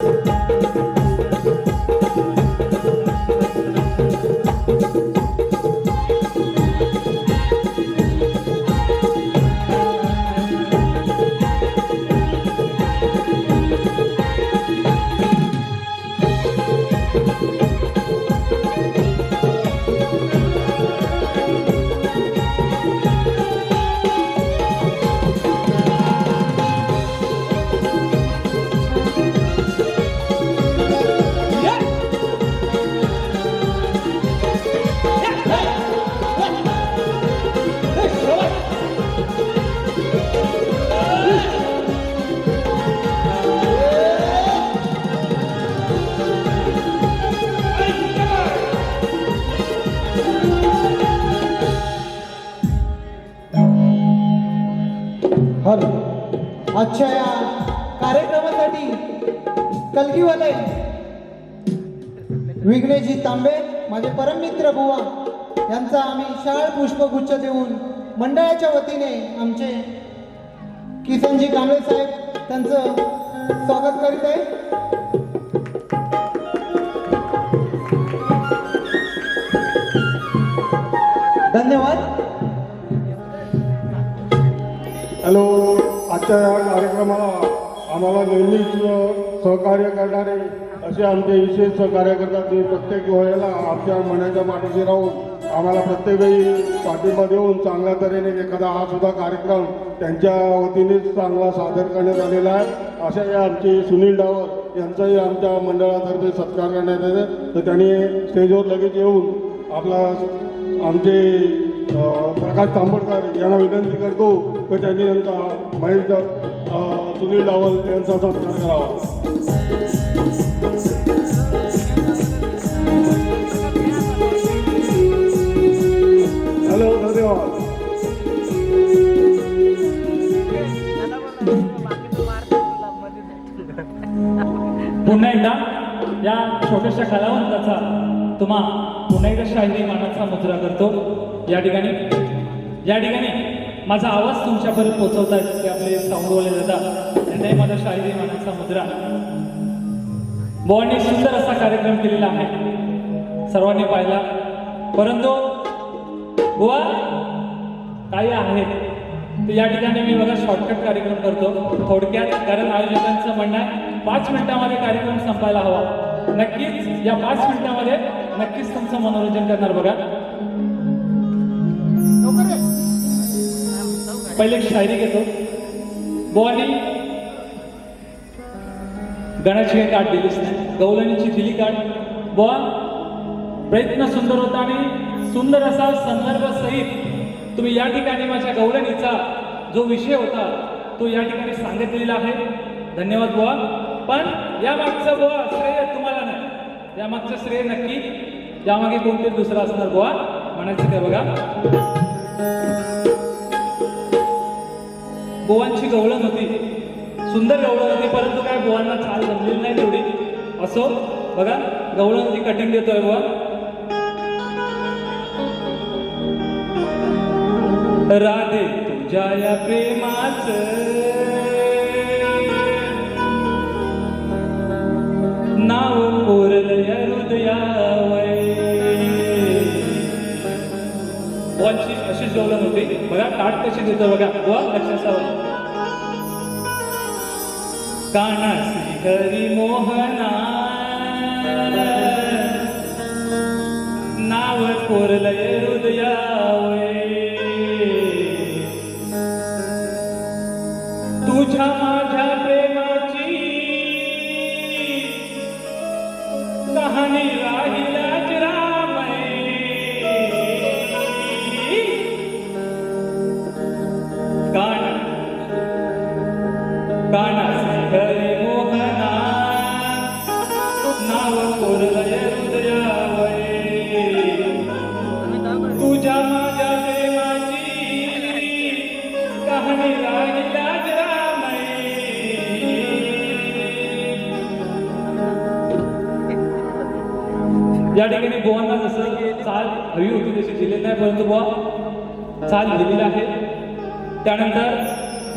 you. Hello आजच्या या कार्यक्रमासाठी कलगीवाले विघ्नेशजी तांबे माझे परममित्र बुवा यांचा आम्ही शाळ पुष्पगुच्छ देऊन मंडळाच्या वतीने आमचे किसनजी कांबळे साहेब त्यांचं स्वागत करीत आहे. धन्यवाद. हॅलो आजच्या या कार्यक्रमाला आम्हाला नेहमीच सहकार्य करणारे असे आमचे विशेष सहकार्य करतात ते प्रत्येक वेळेला आमच्या मनाच्या पाठीशी राहून आम्हाला प्रत्येक वेळी पाठिंबा देऊन चांगल्या तऱ्हेने एखादा हा सुद्धा कार्यक्रम त्यांच्या वतीनेच चांगला सादर करण्यात आलेला आहे. अशा या आमचे सुनील डावर यांचाही आमच्या मंडळातर्फे सत्कार करण्यात येते तर त्यांनी स्टेजवर लगेच येऊन आपला आमचे प्रकाश तांबडकर यांना विनंती करतो की त्यांनी यांचा महेश सुनील डावल यांचा सत्कार करावा. हॅलो धन्यवाद. पुन्हा एकदा या छोट्याशा कलावंताचा तुम्हा पुन्हा एकदा शाहिरी मानाचा मुद्रा करतो. या ठिकाणी या ठिकाणी माझा आवाज तुमच्यापर्यंत पोहोचवतात ते आपले साऊंडवाले जातात त्यांनाही माझा शाहिरी मानाचा मुद्रा बॉन्डने सुंदर असा कार्यक्रम केलेला आहे सर्वांनी पाहिला. परंतु बुवा काही आहेत तर या ठिकाणी मी बघा शॉर्टकट कार्यक्रम करतो. थोडक्यात कारण आयोजकांचं म्हणणं आहे पाच मिनिटामध्ये कार्यक्रम संपायला हवा. नक्कीच या पाच मिनिटामध्ये नक्कीच तुमचं मनोरंजन करणार बघा. पहिले शायरी घेतो. बोवानी गणाची काही काढ दिलीच नाही. गवलणीची दिली काढ बुवा प्रयत्न सुंदर होता आणि सुंदर असा संदर्भ सहित तुम्ही या ठिकाणी माझ्या गवळणीचा जो विषय होता तो या ठिकाणी सांगितलेला आहे. धन्यवाद बुवा. पण या मागचं बुवा श्रेय तुम्हाला नाही. या मागचं श्रेय नक्की यामागे कोणतरी दुसरं असणार बुवा? म्हणायचं काय बघा? गोवांची गवळण होती. सुंदर गवळण होती परंतु काय गोवांना चाल जमलेली नाही तेवढी. असो बघा गवळण होती कटिंग देतोय बुवा. राधे तुझ्या या प्रेमाच. नाव कोरल या हृदयावय बुवांची अशी बघा ताट कशी देतो बघा. बुवा लक्षात असावं कानासी हरी मोहना नाव कोरलय हृदयावे तुझ्या या ठिकाणी गोवांना जसं की चाल हवी होती तशी दिली नाही परंतु बुवा चाल दिलेली आहे. त्यानंतर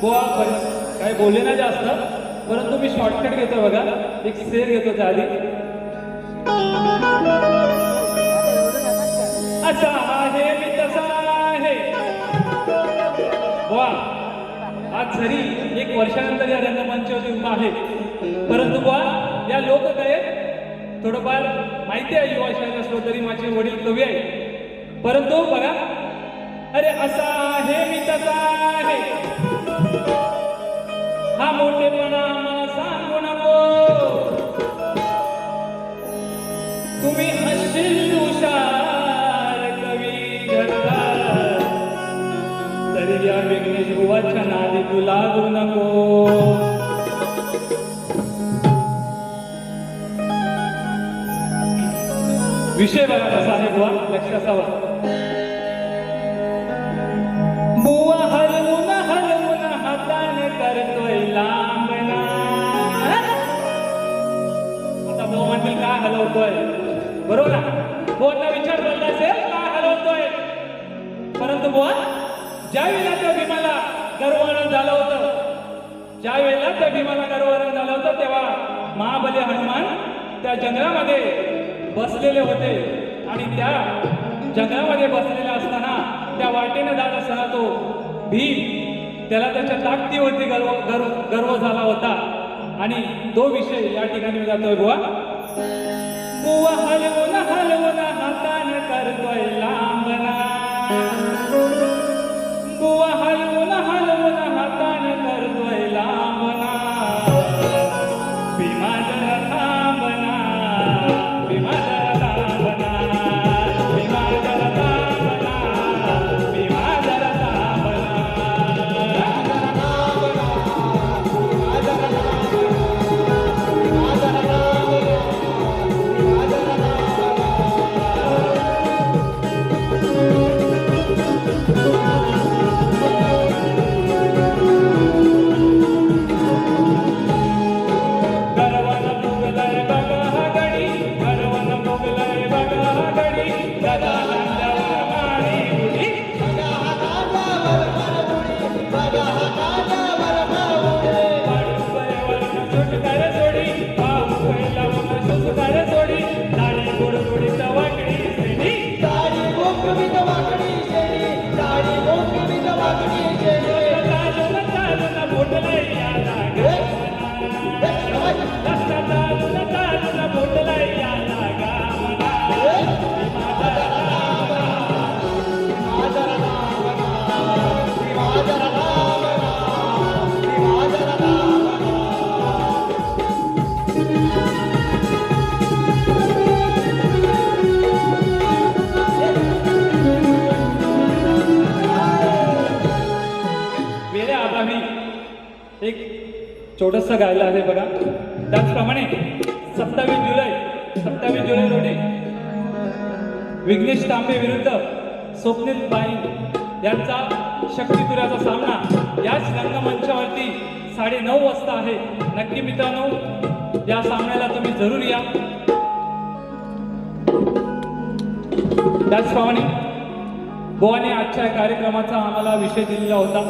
गोवा बरेच काही बोलले नाही जास्त परंतु मी शॉर्टकट घेतो बघा. एक शेर घेतो त्या आधी असा आहे मी तसा आहे वा आज जरी एक वर्षानंतर या रंगमंचावरती उभा आहे. परंतु बुवा या लोककलेत थोडंफार माहिती आहे युवा शाळेत असलो तरी माझे वडील कवी आहे परंतु बघा अरे असा आहे मी तसा आहे हा मोठेपणा मला सांगू नको. तुम्ही हसशील हुशार कवी घरदार तरी या विघ्नेश बुवाच्या नादी तू लागू नको. विषय बघा कसा आहे बुवा लक्ष असावा का हलवतोय? बरोबर आहे विचार करत असेल का हलवतोय? परंतु बोल ज्या वेळेला त्या भीमाला गर्वहरण झालं होतं ज्या वेळेला त्या भीमाला गर्वहरण झालं होतं तेव्हा महाबली हनुमान त्या जंगलामध्ये बसलेले होते. आणि त्या जंगलामध्ये बसलेले असताना त्या वाटेने जात असताना तो भीम त्याला त्याच्या ताकदीवरती गर्व गर्व गर्व झाला होता. आणि तो विषय या ठिकाणी जातोय बुवा. बुवा हलवून हलवून हाताने करतोय ला. छोटंसं गायला आहे बघा. त्याचप्रमाणे सत्तावीस जुलै सत्तावीस जुलै रोजी विघ्नेश तांबे विरुद्ध स्वप्नील बाई यांचा शक्तिपुराचा सामना याच रंगमंचावरती साडे नऊ वाजता आहे. नक्की मित्रांनो या सामन्याला तुम्ही जरूर या. त्याचप्रमाणे बोवाने आजच्या कार्यक्रमाचा आम्हाला विषय दिलेला होता.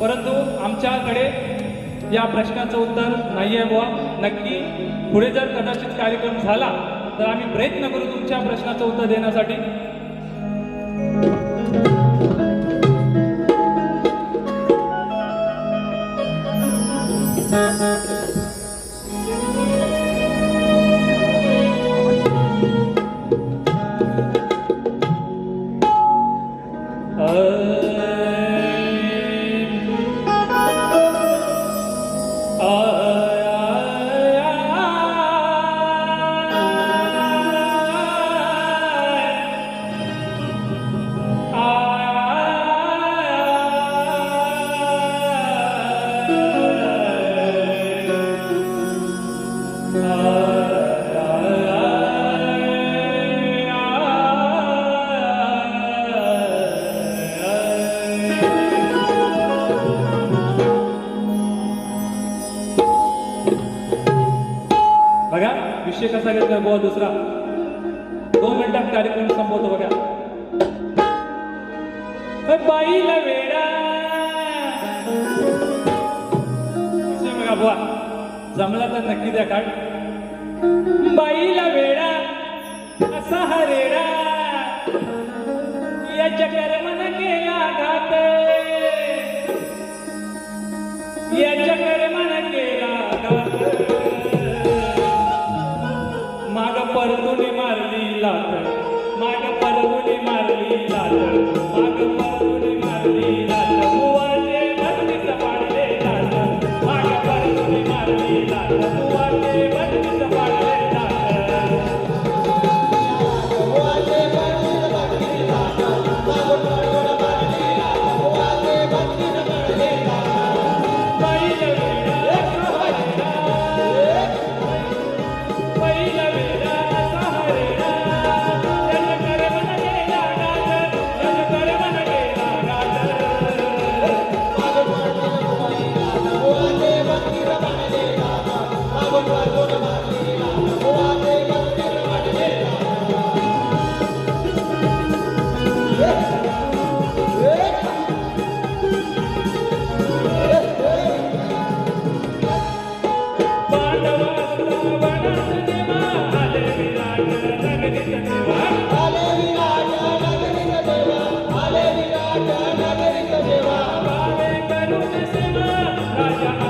परंतु आमच्याकडे या प्रश्नाचं उत्तर नाही आहे बुवा. नक्की पुढे जर कदाचित कार्यक्रम झाला तर आम्ही प्रयत्न करू तुमच्या प्रश्नाचं उत्तर देण्यासाठी. एक में वो दूसरा. दो मिनटात कार्यक्रम संपवतो बघा. बाईला वेडा. बघा बुवा. जमला तर नक्की द्या काढ. बाईला वेडा. असा हा रेडा. मारली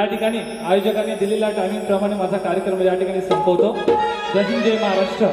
या ठिकाणी आयोजकांनी दिलेल्या टायमिंगप्रमाणे माझा कार्यक्रम या ठिकाणी संपवतो. जय हिंद जय महाराष्ट्र.